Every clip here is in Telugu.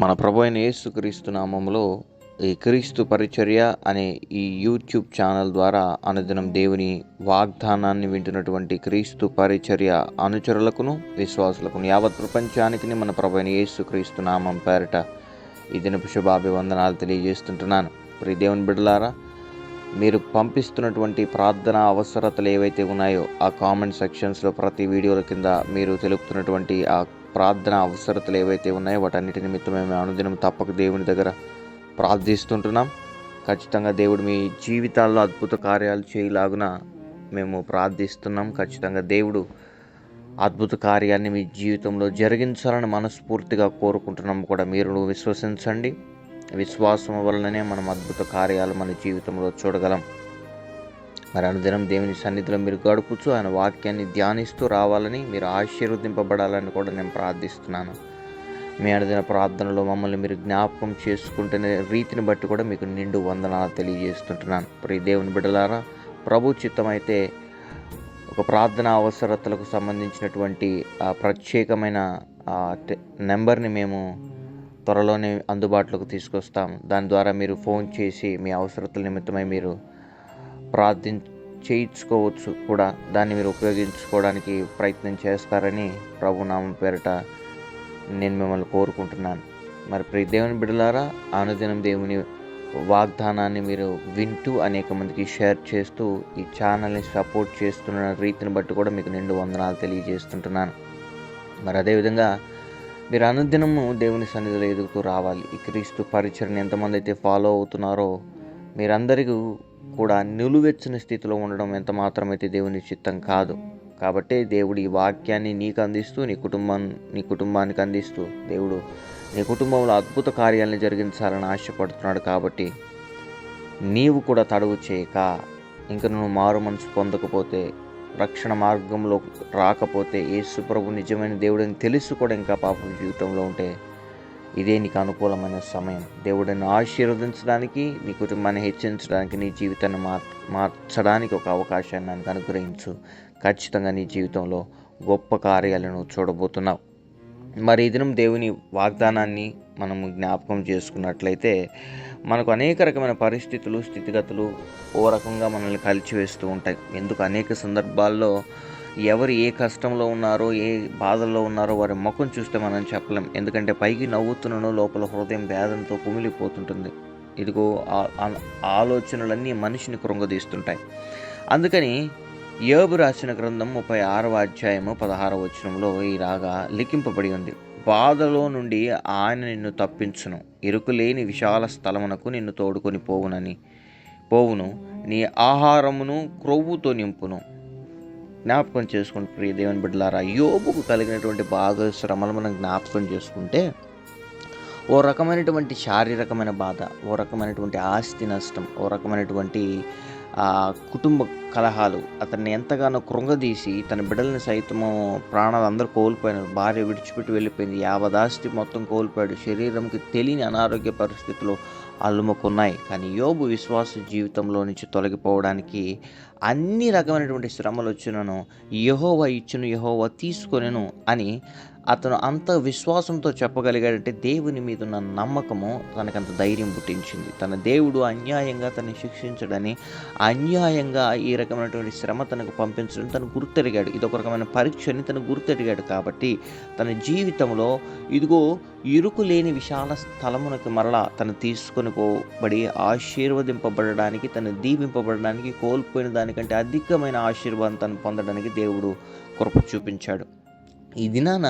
మన ప్రభు అయిన యేసుక్రీస్తు నామంలో ఈ క్రీస్తు పరిచర్య అనే ఈ యూట్యూబ్ ఛానల్ ద్వారా అనుదినం దేవుని వాగ్దానాన్ని వింటున్నటువంటి క్రీస్తు పరిచర్య అనుచరులకును విశ్వాసులకును యావత్ ప్రపంచానికి మన ప్రభు అయిన యేసుక్రీస్తు నామం పేరట ఈ దినపు శుభాభివందనాలు తెలియజేస్తుంటున్నాను. ప్రియ దేవుని బిడ్డలారా మీరు పంపిస్తున్నటువంటి ప్రార్థన అవసరతలు ఏవైతే ఉన్నాయో ఆ కామెంట్ సెక్షన్స్లో ప్రతి వీడియోల కింద మీరు తెలుపుతున్నటువంటి ఆ ప్రార్థన అవసరతలు ఏవైతే ఉన్నాయో వాటన్నిటి నిమిత్తం మేము అనుదినం తప్పక దేవుని దగ్గర ప్రార్థిస్తుంటున్నాం. ఖచ్చితంగా దేవుడు మీ జీవితాల్లో అద్భుత కార్యాలు చేయలాగున మేము ప్రార్థిస్తున్నాం. ఖచ్చితంగా దేవుడు అద్భుత కార్యాన్ని మీ జీవితంలో జరిగించాలని మనస్ఫూర్తిగా కోరుకుంటున్నాం కూడా మీరు విశ్వసించండి. విశ్వాసం వలననే మనం అద్భుత కార్యాలు మన జీవితంలో చూడగలం. మరి అనుదినం దేవుని సన్నిధిలో మీరు గడుపుచు ఆయన వాక్యాన్ని ధ్యానిస్తూ రావాలని మీరు ఆశీర్వదింపబడాలని కూడా నేను ప్రార్థిస్తున్నాను. మీ అనుదిన ప్రార్థనలో మమ్మల్ని మీరు జ్ఞాపకం చేసుకుంటున్న రీతిని బట్టి కూడా మీకు నిండు వందనాలు తెలియజేస్తుంటున్నాను. ప్రియ దేవుని బిడ్డలారా ప్రభు చిత్తమైతే ఒక ప్రార్థన అవసరతలకు సంబంధించినటువంటి ప్రత్యేకమైన నెంబర్ని మేము త్వరలోనే అందుబాటులోకి తీసుకొస్తాం దాని ద్వారా మీరు ఫోన్ చేసి మీ అవసరతల నిమిత్తమై మీరు ప్రార్థన చేయించుకోవచ్చు కూడా. దాన్ని మీరు ఉపయోగించుకోవడానికి ప్రయత్నం చేస్తారని ప్రభునామం పేరిట నేను మిమ్మల్ని కోరుకుంటున్నాను. మరి ప్రతి దేవుని బిడ్డలారా అనుదినం దేవుని వాగ్దానాన్ని మీరు వింటూ అనేక మందికి షేర్ చేస్తూ ఈ ఛానల్ని సపోర్ట్ చేస్తున్న రీతిని బట్టి కూడా మీకు నిండు వందనాలు తెలియజేస్తుంటున్నాను. మరి అదేవిధంగా మీరు అనుదినము దేవుని సన్నిధిలో ఎదుగుతూ రావాలి. ఈ క్రీస్తు పరిచయం ఎంతమంది అయితే ఫాలో అవుతున్నారో మీరందరికీ కూడా నిలువెచ్చని స్థితిలో ఉండడం ఎంత మాత్రమైతే దేవుని చిత్తం కాదు. కాబట్టి దేవుడు ఈ వాక్యాన్ని నీకు అందిస్తూ నీ కుటుంబం నీ కుటుంబానికి అందిస్తూ దేవుడు నీ కుటుంబంలో అద్భుత కార్యాలను జరిగించాలని ఆశపడుతున్నాడు కాబట్టి నీవు కూడా తడువు చేయక ఇంకా నువ్వు మారు మనసు పొందకపోతే రక్షణ మార్గంలో రాకపోతే యేసు ప్రభు నిజమైన దేవుడని తెలిసి కూడా ఇంకా పాపం జీవితంలో ఉంటే ఇదే నీకు అనుకూలమైన సమయం. దేవుడిని ఆశీర్వదించడానికి నీ కుటుంబాన్ని హెచ్చించడానికి నీ జీవితాన్ని మార్ మార్చడానికి ఒక అవకాశాన్ని నాకు అనుగ్రహించు. ఖచ్చితంగా నీ జీవితంలో గొప్ప కార్యాలను చూడబోతున్నావు. మరి ఈ దినం దేవుని వాగ్దానాన్ని మనం జ్ఞాపకం చేసుకున్నట్లయితే మనకు అనేక రకమైన పరిస్థితులు స్థితిగతులు ఓ రకంగా మనల్ని కలిచివేస్తూ ఉంటాయి. ఎందుకు? అనేక సందర్భాల్లో ఎవరు ఏ కష్టంలో ఉన్నారో ఏ బాధల్లో ఉన్నారో వారి ముఖం చూస్తే మనం చెప్పలేం. ఎందుకంటే పైకి నవ్వుతున్నానో లోపల హృదయం వేదనతో కుమిలిపోతుంటుంది. ఇదిగో ఆ- ఆలోచనలన్నీ మనిషిని కృంగదీస్తుంటాయి. అందుకని యోబు రాసిన గ్రంథం ముప్పై ఆరవ అధ్యాయము పదహారవ వచనంలో ఇలాగా లిఖింపబడి ఉంది. బాధలో నుండి ఆయన నిన్ను తప్పించును. ఇరుకులేని విశాల స్థలమునకు నిన్ను తోడుకొని పోవునని పోవును. నీ ఆహారమును క్రొవ్వుతో నింపును. జ్ఞాపకం చేసుకుని ప్రియ దేవుని బిడ్డలారా యోగుకు కలిగినటువంటి బాధ శ్రమలు మనం జ్ఞాపకం చేసుకుంటే ఓ రకమైనటువంటి శారీరకమైన బాధ ఓ రకమైనటువంటి ఆస్తి నష్టం ఓ రకమైనటువంటి ఆ, కుటుంబ కలహాలు అతన్ని ఎంతగానో కృంగదీసి తన బిడ్డలని సైతము ప్రాణాలు అందరూ కోల్పోయినారు భార్య విడిచిపెట్టి వెళ్ళిపోయింది యావదాస్తి మొత్తం కోల్పోయాడు శరీరంకి తెలియని అనారోగ్య పరిస్థితులు అల్లుముకున్నాయి కానీ యోబు విశ్వాస జీవితంలో నుంచి తొలగిపోవడానికి అన్ని రకమైనటువంటి శ్రమలు వచ్చినను యహోవ ఇచ్చును యహోవ తీసుకొనెను అని అతను అంత విశ్వాసంతో చెప్పగలిగాడంటే దేవుని మీద ఉన్న నమ్మకము తనకంత ధైర్యం పుట్టించింది. తన దేవుడు అన్యాయంగా తనని శిక్షించడని అన్యాయంగా ఈ రకమైనటువంటి శ్రమ తనకు పంపించడం తను గుర్తెరిగాడు. ఇది ఒక రకమైన పరీక్షని తను గుర్తెరిగాడు కాబట్టి తన జీవితంలో ఇదిగో ఇరుకు లేని విశాల స్థలమునకు మరలా తను తీసుకొని పోబడి ఆశీర్వదింపబడడానికి తను దీవింపబడడానికి కోల్పోయిన దానికంటే అధికమైన ఆశీర్వాదం తను పొందడానికి దేవుడు కృప చూపించాడు. ఈ దినాన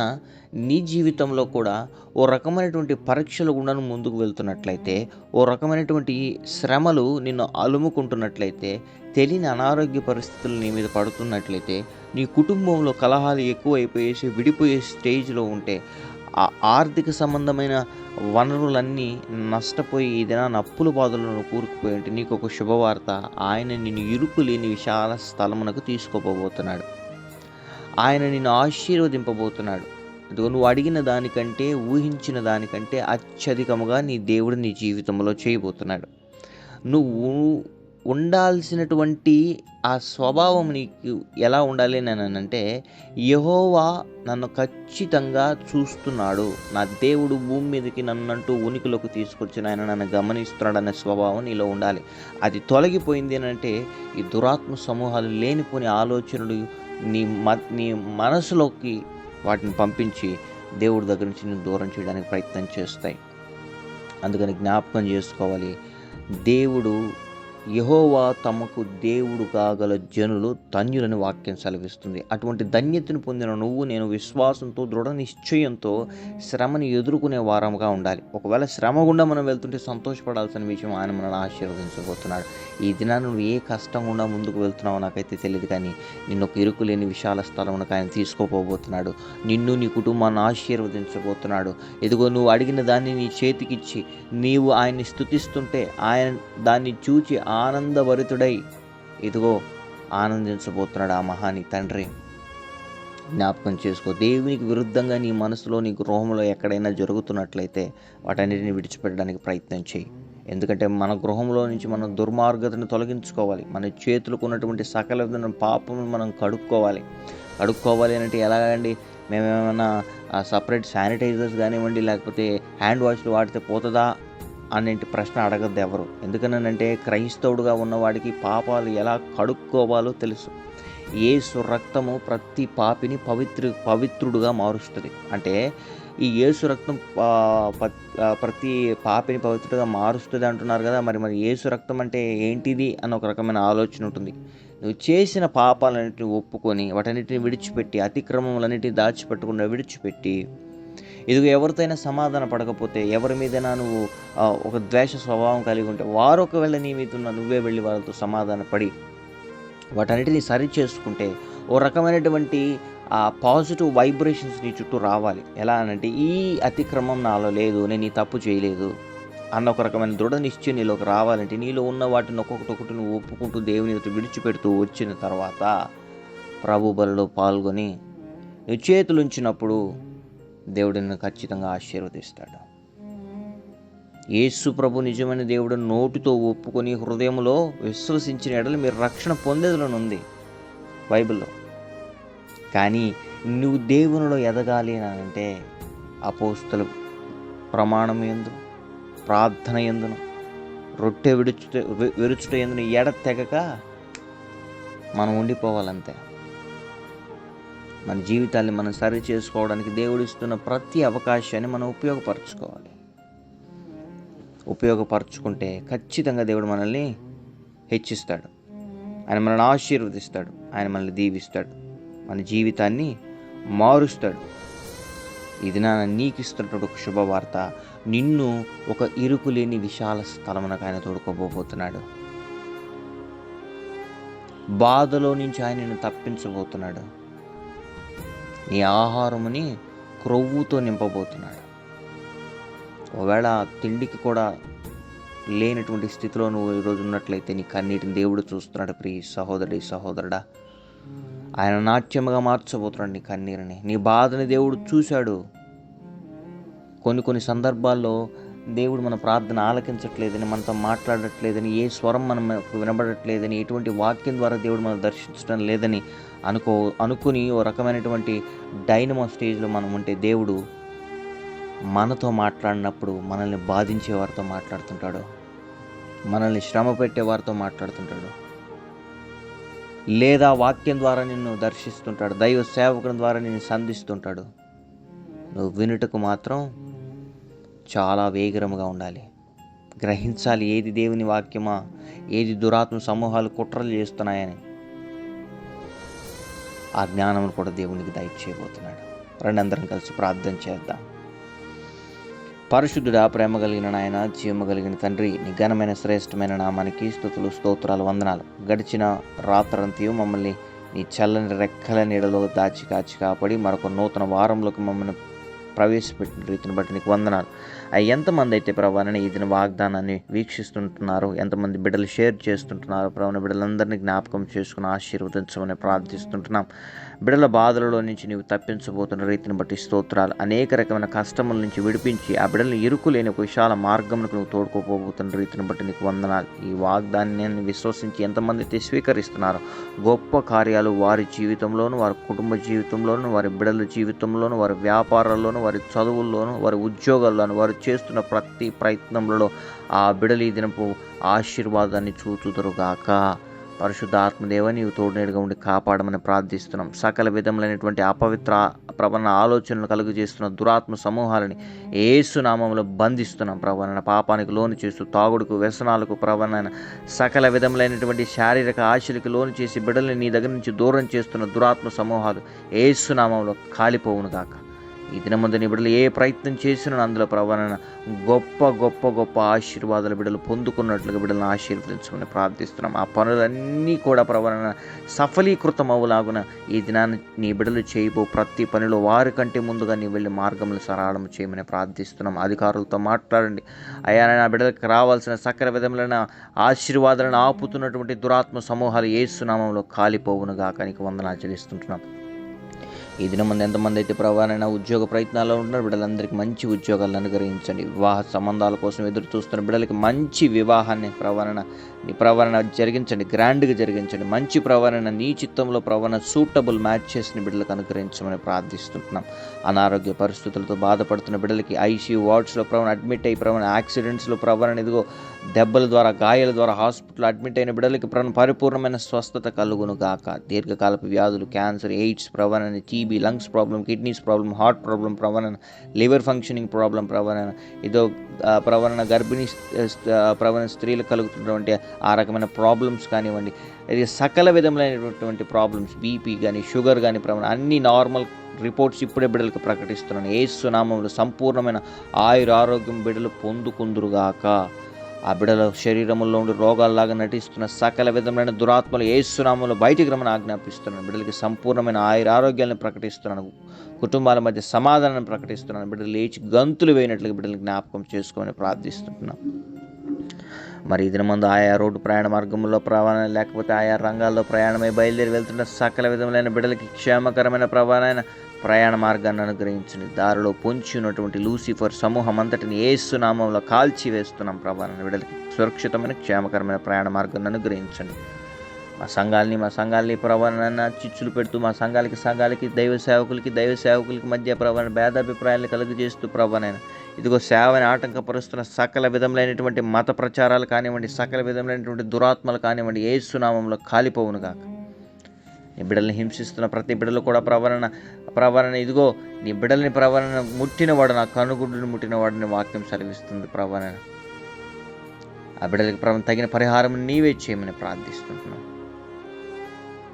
నీ జీవితంలో కూడా ఓ రకమైనటువంటి పరీక్షలు గుండాను ముందుకు వెళ్తున్నట్లయితే ఓ రకమైనటువంటి శ్రమలు నిన్ను అలుముకుంటున్నట్లయితే తెలియని అనారోగ్య పరిస్థితులు నీ మీద పడుతున్నట్లయితే నీ కుటుంబంలో కలహాలు ఎక్కువైపోయేసి విడిపోయే స్టేజ్లో ఉంటే ఆ ఆర్థిక సంబంధమైన వనరులన్నీ నష్టపోయి ఈ దినాన అప్పుల బాధలను కూరుకుపోయి ఉంటే నీకు ఒక శుభవార్త ఆయన నిన్ను ఇరుకు లేని విశాల స్థలమునకు తీసుకోపోబోతున్నాడు. ఆయన నిన్ను ఆశీర్వదింపబోతున్నాడు. అదిగో నువ్వు అడిగిన దానికంటే ఊహించిన దానికంటే అత్యధికముగా నీ దేవుడు నీ జీవితంలో చేయబోతున్నాడు. నువ్వు ఉండాల్సినటువంటి ఆ స్వభావం నీకు ఎలా ఉండాలి అని అంటే యహోవా నన్ను ఖచ్చితంగా చూస్తున్నాడు. నా దేవుడు భూమి మీదకి నన్నంటూ ఉనికిలోకి తీసుకొచ్చిన ఆయన నన్ను గమనిస్తున్నాడు అనే స్వభావం నీలో ఉండాలి. అది తొలగిపోయింది అంటే ఈ దురాత్మ సమూహాలు లేనిపోని ఆలోచనలు నీ మ నీ మనసులోకి వాటిని పంపించి దేవుడి దగ్గర నుంచి నేను దూరం చేయడానికి ప్రయత్నం చేస్తాయి. అందుకని జ్ఞాపకం చేసుకోవాలి. దేవుడు యహోవా తమకు దేవుడు కాగల జనులు ధన్యులని వాక్యం సెలవిస్తుంది. అటువంటి ధన్యతను పొందిన నువ్వు నేను విశ్వాసంతో దృఢ నిశ్చయంతో శ్రమని ఎదుర్కొనే వారంగా ఉండాలి. ఒకవేళ శ్రమ గుండా మనం వెళ్తుంటే సంతోషపడాల్సిన విషయం ఆయన మనల్ని ఆశీర్వదించబోతున్నాడు. ఈ దినాన్ని నువ్వు ఏ కష్టం గుండా ముందుకు వెళ్తున్నావో నాకైతే తెలియదు కానీ నిన్ను ఒక ఇరుకు లేని విశాల స్థలమునకు ఆయన తీసుకోపోబోతున్నాడు. నిన్ను నీ కుటుంబాన్ని ఆశీర్వదించబోతున్నాడు. ఇదిగో నువ్వు అడిగిన దాన్ని నీ చేతికిచ్చి నీవు ఆయన్ని స్థుతిస్తుంటే ఆయన దాన్ని చూచి ఆ ఆనందభరితుడై ఇదిగో ఆనందించబోతున్నాడు ఆ మహాని తండ్రి. జ్ఞాపకం చేసుకో దేవునికి విరుద్ధంగా నీ మనసులో నీ గృహంలో ఎక్కడైనా జరుగుతున్నట్లయితే వాటన్నిటిని విడిచిపెట్టడానికి ప్రయత్నం చేయి. ఎందుకంటే మన గృహంలో నుంచి మనం దుర్మార్గతను తొలగించుకోవాలి. మన చేతులకు ఉన్నటువంటి సకల పాపం మనం కడుక్కోవాలి. కడుక్కోవాలి అంటే ఎలాగండి? మేమేమైనా సపరేట్ శానిటైజర్స్ కానివ్వండి లేకపోతే హ్యాండ్ వాష్లు వాడితే పోతుందా? అనేటి ప్రశ్న అడగద్దు ఎవరు. ఎందుకనంటే క్రైస్తవుడుగా ఉన్నవాడికి పాపాలు ఎలా కడుక్కోవాలో తెలుసు. ఏసు రక్తము ప్రతి పాపిని పవిత్ర పవిత్రుడుగా మారుస్తుంది. అంటే ఈ యేసు రక్తం ప్రతి పాపిని పవిత్రుడుగా మారుస్తుంది అంటున్నారు కదా. మరి మరి యేసు రక్తం అంటే ఏంటిది అన్న ఒక రకమైన ఆలోచన ఉంటుంది. నువ్వు చేసిన పాపాలన్నింటిని ఒప్పుకొని వాటన్నిటిని విడిచిపెట్టి అతిక్రమములన్నిటిని దాచిపెట్టకుండా విడిచిపెట్టి ఇదిగో ఎవరితోనైనా సమాధాన పడకపోతే ఎవరి మీదైనా నువ్వు ఒక ద్వేష స్వభావం కలిగి ఉంటే వారు ఒకవేళ నీ మీద ఉన్న నువ్వే వెళ్ళి వాళ్ళతో సమాధాన పడి వాటన్నిటిని సరి చేసుకుంటే ఓ రకమైనటువంటి ఆ పాజిటివ్ వైబ్రేషన్స్ నీ చుట్టూ రావాలి. ఎలా అనంటే ఈ అతిక్రమం నాలో లేదు నేను ఈ తప్పు చేయలేదు అన్న ఒక రకమైన దృఢ నిశ్చయం నీలోకి రావాలంటే నీలో ఉన్న వాటిని ఒక్కొక్కటి ఒకటి నువ్వు ఒప్పుకుంటూ దేవుని విడిచిపెడుతూ వచ్చిన తర్వాత ప్రభు బలలో పాల్గొని నువ్వు చేతులు ఉంచినప్పుడు దేవుడు నిన్ను ఖచ్చితంగా ఆశీర్వదిస్తాడు. యేసు ప్రభు నిజమైన దేవుడు నోటితో ఒప్పుకొని హృదయంలో విశ్వసించిన ఎడలు మీరు రక్షణ పొందేదని ఉంది బైబిల్లో. కానీ నువ్వు దేవునిలో ఎదగాలి అని అంటే అపోస్తులు ప్రమాణం ఎందు ప్రార్థన ఎందును రొట్టె విడుచుట విరుచుట ఎందును ఎడ తెగక మనం ఉండిపోవాలంతే. మన జీవితాన్ని మనం సరి చేసుకోవడానికి దేవుడు ఇస్తున్న ప్రతి అవకాశాన్ని మనం ఉపయోగపరచుకోవాలి. ఉపయోగపరచుకుంటే ఖచ్చితంగా దేవుడు మనల్ని హెచ్చిస్తాడు. ఆయన మనల్ని ఆశీర్వదిస్తాడు. ఆయన మనల్ని దీవిస్తాడు. మన జీవితాన్ని మారుస్తాడు. ఇది నా నీకు ఇస్తున్నటువంటి ఒక శుభవార్త నిన్ను ఒక ఇరుకు లేని విశాల స్థలమునకు ఆయన తోడుకోబోతున్నాడు. బాధలో నుంచి ఆయన నిన్ను తప్పించబోతున్నాడు. నీ ఆహారముని క్రొవ్వుతో నింపబోతున్నాడు. ఒకవేళ తిండికి కూడా లేనటువంటి స్థితిలో నువ్వు ఈరోజు ఉన్నట్లయితే నీ కన్నీటిని దేవుడు చూస్తున్నాడు ప్రియ సహోదరుడి సహోదరుడా. ఆయన నాట్యముగా మార్చబోతున్నాడు నీ కన్నీరుని. నీ బాధని దేవుడు చూశాడు. కొన్ని కొన్ని సందర్భాల్లో దేవుడు మన ప్రార్థన ఆలకించట్లేదని మనతో మాట్లాడట్లేదని ఏ స్వరం మనం వినబడట్లేదని ఎటువంటి వాక్యం ద్వారా దేవుడు మనం దర్శించడం లేదని అనుకో అనుకుని ఓ రకమైనటువంటి డైనమో స్టేజ్లో మనం ఉంటే దేవుడు మనతో మాట్లాడినప్పుడు మనల్ని బాధించే వారితో మాట్లాడుతుంటాడు. మనల్ని శ్రమ పెట్టే వారితో మాట్లాడుతుంటాడు. లేదా వాక్యం ద్వారా నిన్ను దర్శిస్తుంటాడు. దైవ సేవకుని ద్వారా నిన్ను సంధిస్తుంటాడు. నువ్వు వినుటకు మాత్రం చాలా వేగరముగా ఉండాలి. గ్రహించాలి ఏది దేవుని వాక్యమా? ఏది దురాత్మ సమూహాలు కుట్రలు చేస్తున్నాయని. ఆ జ్ఞానం కూడా దేవునికి దయచేయబోతున్నాడు. రెండందరం అందరం కలిసి ప్రార్థన చేద్దాం. పరిశుద్ధుడా ప్రేమ కలిగిన నాయన జీవము కలిగిన తండ్రి నీ ఘనమైన శ్రేష్టమైన నామానికి స్థుతులు స్తోత్రాలు వందనాలు. గడిచిన రాత్రంతయు మమ్మల్ని నీ చల్లని రెక్కల నీడలో దాచి కాచి కాపాడి మరొక నూతన వారంలోకి మమ్మల్ని ప్రవేశపెట్టిన రీతిని బట్టి నీకు వందనాలు. అవి ఎంతమంది అయితే ప్రభావని ఈ దిన వాగ్దానాన్ని వీక్షిస్తుంటున్నారు ఎంతమంది బిడ్డలు షేర్ చేస్తుంటున్నారు ప్రభావ బిడ్డలందరినీ జ్ఞాపకం చేసుకుని ఆశీర్వదించమని ప్రార్థిస్తుంటున్నాం. బిడల బాధలలో నుంచి నీవు తప్పించబోతున్న రీతిని బట్టి స్తోత్రాలు. అనేక రకమైన కష్టముల నుంచి విడిపించి ఆ బిడలను ఇరుకు లేని ఒక విశాల మార్గములకు నువ్వు తోడుకోపోబోతున్న రీతిని బట్టి నీకు వందనాలు. ఈ వాగ్దానాన్ని విశ్వసించి ఎంతమంది అయితే స్వీకరిస్తున్నారో గొప్ప కార్యాలు వారి జీవితంలోను వారి కుటుంబ జీవితంలోను వారి బిడల జీవితంలోను వారి వ్యాపారాల్లోను వారి చదువుల్లోను వారి ఉద్యోగాల్లోను వారు చేస్తున్న ప్రతి ప్రయత్నంలో ఆ బిడలి దినపు ఆశీర్వాదాన్ని చూచుదురుగాక. పరిశుద్ధాత్మదేవ నీవు తోడునేడుగా ఉండి కాపాడమని ప్రార్థిస్తున్నాం. సకల విధములైనటువంటి అపవిత్ర ప్రవణ ఆలోచనలు కలుగు చేస్తున్న దురాత్మ సమూహాలని ఏసునామంలో బంధిస్తున్నాం ప్రవణ పాపానికి లోను చేస్తూ తాగుడుకు వ్యసనాలకు ప్రవణ సకల విధములైనటువంటి శారీరక ఆశలకు లోను చేసి బిడ్డల్ని నీ దగ్గర నుంచి దూరం చేస్తున్న దురాత్మ సమూహాలు ఏసునామంలో కాలిపోవును గాక. ఈ దినమందు నీ బిడ్డలు ఏ ప్రయత్నం చేసినా అందులో ప్రవరణ గొప్ప గొప్ప గొప్ప ఆశీర్వాదాల బిడ్డలు పొందుకున్నట్లుగా బిడ్డలను ఆశీర్వదించమని ప్రార్థిస్తున్నాం. ఆ పనులన్నీ కూడా ప్రవరణ సఫలీకృతం అవ్వలాగున ఈ దినాన్ని నీ బిడ్డలు చేయబో ప్రతి పనిలో వారి కంటే ముందుగా నీ వెళ్ళి మార్గములు సరళం చేయమని ప్రార్థిస్తున్నాం. అధికారులతో మాట్లాడండి. అయ్యా నా బిడ్డలకు రావాల్సిన సకల విధములైన ఆశీర్వాదాలను ఆపుతున్నటువంటి దురాత్మ సమూహాలు ఏసునామంలో కాలిపోవును గాక నీకు వందన ఆచరిస్తుంటున్నాం ఈ దినం మంది ఎంతమంది అయితే ప్రవాహైనా ఉద్యోగ ప్రయత్నాల్లో ఉంటున్నారు బిడ్డలందరికీ మంచి ఉద్యోగాలను అనుగ్రహించండి. వివాహ సంబంధాల కోసం ఎదురు చూస్తున్న బిడ్డలకి మంచి వివాహాన్ని ప్రవరణ ప్రవరణ జరిగించండి గ్రాండ్గా జరిగించండి. మంచి ప్రవరణ నీ చిత్తంలో ప్రవరణ సూటబుల్ మ్యాచ్ చేసిన బిడ్డలకు అనుగ్రహించమని ప్రార్థిస్తుంటున్నాం అనారోగ్య పరిస్థితులతో బాధపడుతున్న బిడ్డలకి ఐసీయూ వార్డ్స్లో ప్రవణ అడ్మిట్ అయ్యి ప్రవణ యాక్సిడెంట్స్లో ప్రవరణ ఇదిగో దెబ్బల ద్వారా గాయాల ద్వారా హాస్పిటల్ అడ్మిట్ అయిన బిడ్డలకి ప్రవణ పరిపూర్ణమైన స్వస్థత కలుగును గాక. దీర్ఘకాలపు వ్యాధులు cancer AIDS ప్రవరణ TB lungs problem kidneys problem heart problem ప్రవరణ liver functioning problem ప్రవరణ ఇదో ప్రవణన ప్రవరణ గర్భిణీ ఆ, ప్రవరణ స్త్రీలకు కలుగుతున్నటువంటి ఆ రకమైన ప్రాబ్లమ్స్ కానివ్వండి ఇది సకల విధములైనటువంటి ప్రాబ్లమ్స్ బీపీ కానీ షుగర్ కానీ ప్రవణ అన్ని నార్మల్ రిపోర్ట్స్ ఇప్పుడే బిడ్డలకు ప్రకటిస్తున్నాను. ఏసు నామంలో సంపూర్ణమైన ఆయుర ఆరోగ్యం బిడ్డలు పొందుకుందురుగాక. ఆ బిడల శరీరంలో ఉండి రోగాల్లాగా నటిస్తున్న సకల విధమైన దురాత్మలు ఏసునామంలో బయటికి రమ్మని ఆజ్ఞాపిస్తున్నాను. బిడ్డలకి సంపూర్ణమైన ఆయుర ఆరోగ్యాలను ప్రకటిస్తున్నాను. కుటుంబాల మధ్య సమాధానాన్ని ప్రకటిస్తున్నాను. బిడ్డలు లేచి గంతులు వేయినట్లుగా బిడ్డలు జ్ఞాపకం చేసుకోమని ప్రార్థిస్తున్నాను మరి ఇదిన ముందు ఆయా రోడ్డు ప్రయాణ మార్గంలో ప్రవాణాలు లేకపోతే ఆయా రంగాల్లో ప్రయాణమై బయలుదేరి వెళ్తున్న సకల విధములైన బిడ్డలకి క్షేమకరమైన ప్రవాణమైన ప్రయాణ మార్గాన్ని అనుగ్రహించండి దారిలో పొంచి ఉన్నటువంటి లూసిఫర్ సమూహం అంతటిని ఏసునామంలో కాల్చి వేస్తున్నాం ప్రభావాన్ని విడలికి. సురక్షితమైన క్షేమకరమైన ప్రయాణ మార్గాన్ని అనుగ్రహించండి. మా సంఘాలని మా సంఘాలని ప్రవరణ చిచ్చులు పెడుతూ మా సంఘాలకి సంఘాలకి దైవ సేవకులకి దైవ సేవకులకి మధ్య ప్రవరణ భేదాభిప్రాయాలను కలుగజేస్తూ ప్రభానైనా ఇదిగో సేవని ఆటంకపరుస్తున్న సకల విధములైనటువంటి మత ప్రచారాలు కానివ్వండి సకల విధములైనటువంటి దురాత్మలు కానివ్వండి ఏ సునామంలో కాలిపోవును కాక బిడ్డల్ని హింసిస్తున్న ప్రతి బిడ్డలు కూడా ప్రవరణ ప్రవరణ ఇదిగో నీ బిడ్డలని ప్రవరణ ముట్టినవాడు నా కనుగుడ్డును ముట్టినవాడిని వాక్యం సెలవిస్తుంది ప్రవరణ. ఆ బిడ్డలకి ప్రవణ తగిన పరిహారం నీవే చేయమని ప్రార్థిస్తుంటున్నాం.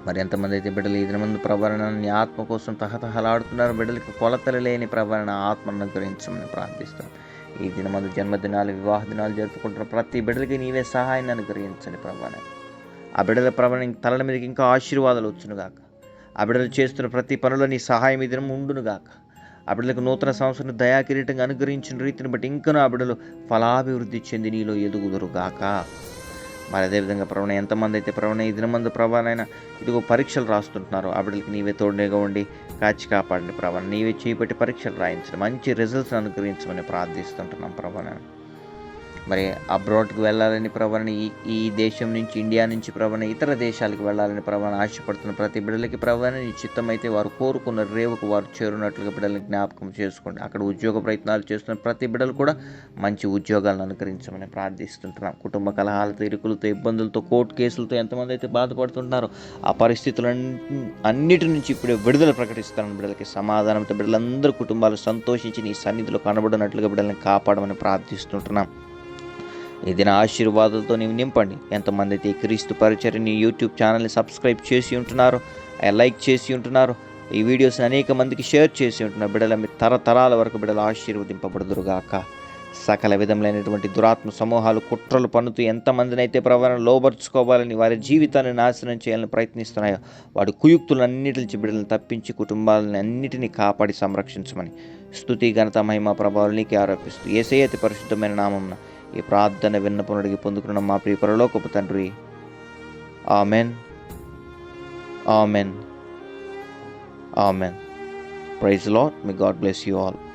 మరి ఎంతమంది అయితే బిడ్డలు ఈ ముందు ప్రవరణ నీ ఆత్మ కోసం తహతహలాడుతున్నారు బిడ్డలకి కొలతలు లేని ప్రవరణ ఆత్మను గురించమని ప్రార్థిస్తాం ఈ దినమందు జన్మదినాలు వివాహ దినాలు జరుపుకుంటున్న ప్రతి బిడ్డలకి నీవే సహాయాన్ని అనుగ్రహించని ప్రవణ ఆ బిడ్డల ప్రవణ తలల మీదకి ఇంకా ఆశీర్వాదాలు వచ్చునుగాక ఆ బిడ్డలు చేస్తున్న ప్రతి పనులు నీ సహాయం ఈ దినం ఉండునుగాక. ఆ బిడ్డలకు నూతన సంవత్సరం దయాకిరీటంగా అనుగ్రహించిన రీతిని బట్టి ఇంకనూ ఆ బిడ్డలు ఫలాభివృద్ధి చెంది నీలో ఎదుగుదురుగాక. మరి అదేవిధంగా ప్రవణ ఎంతమంది అయితే ప్రవణ ఈ దినమందు ప్రభానైనా ఇదిగో పరీక్షలు రాస్తుంటున్నారు. ఆ బిడ్డలకి నీవే తోడుగా ఉండి కాచి కాపాడండి ప్రవణ నీవే చేపట్టి పరీక్షలు రాయించండి. మంచి రిజల్ట్స్ అనుగ్రహించమని ప్రార్థిస్తుంటున్నాం ప్రభాన. మరి అబ్రాడ్కి వెళ్ళాలని ప్రవణ ఈ ఈ దేశం నుంచి ఇండియా నుంచి ప్రవణ ఇతర దేశాలకు వెళ్ళాలని ప్రవణ ఆశపడుతున్న ప్రతి బిడ్డలకి ప్రవణ. నిశ్చితమైతే వారు కోరుకున్న రేవుకు వారు చేరున్నట్లుగా బిడ్డలను జ్ఞాపకం చేసుకోండి. అక్కడ ఉద్యోగ ప్రయత్నాలు చేస్తున్న ప్రతి బిడ్డలు కూడా మంచి ఉద్యోగాలను అనుకరించమని ప్రార్థిస్తుంటున్నాం. కుటుంబ కలహాలతో ఇరుకులతో ఇబ్బందులతో కోర్టు కేసులతో ఎంతమంది అయితే బాధపడుతుంటున్నారో ఆ పరిస్థితులన్నీ అన్నిటి నుంచి ఇప్పుడే విడుదల ప్రకటిస్తానని బిడ్డలకి సమాధానంతో బిడ్డలందరూ కుటుంబాలు సంతోషించి నీ సన్నిధిలో కనబడినట్లుగా బిడ్డలను కాపాడమని ప్రార్థిస్తుంటున్నాం. ఈ దిన ఆశీర్వాదాలతో నీవు నింపండి. ఎంతమంది అయితే ఈ క్రీస్తు పరిచర్ని యూట్యూబ్ ఛానల్ని సబ్స్క్రైబ్ చేసి ఉంటున్నారు లైక్ చేసి ఉంటున్నారు ఈ వీడియోస్ని అనేక మందికి షేర్ చేసి ఉంటున్నారు. బిడ్డల మీ తరతరాల వరకు బిడ్డలు ఆశీర్వదింపబడుదురుగాక. సకల విధములైనటువంటి దురాత్మ సమూహాలు కుట్రలు పన్నుతూ ఎంతమందిని అయితే ప్రవరణ లోబర్చుకోవాలని వారి జీవితాన్ని నాశనం చేయాలని ప్రయత్నిస్తున్నాయో వాడి కుయుక్తులన్నిటి బిడ్డలను తప్పించి కుటుంబాలని అన్నిటినీ కాపాడి సంరక్షించమని స్థుతి ఘనత మహిమ ప్రభావాలు నీకే ఆరోపిస్తూ ఏసయ్యతి పరిశుద్ధమైన నామమున ఈ ప్రార్థన విన్నపనుడికి పొందుకున్న మా ప్రియ పరలోకపు తండ్రి. Amen. Amen. Amen. Praise lord me God bless you all.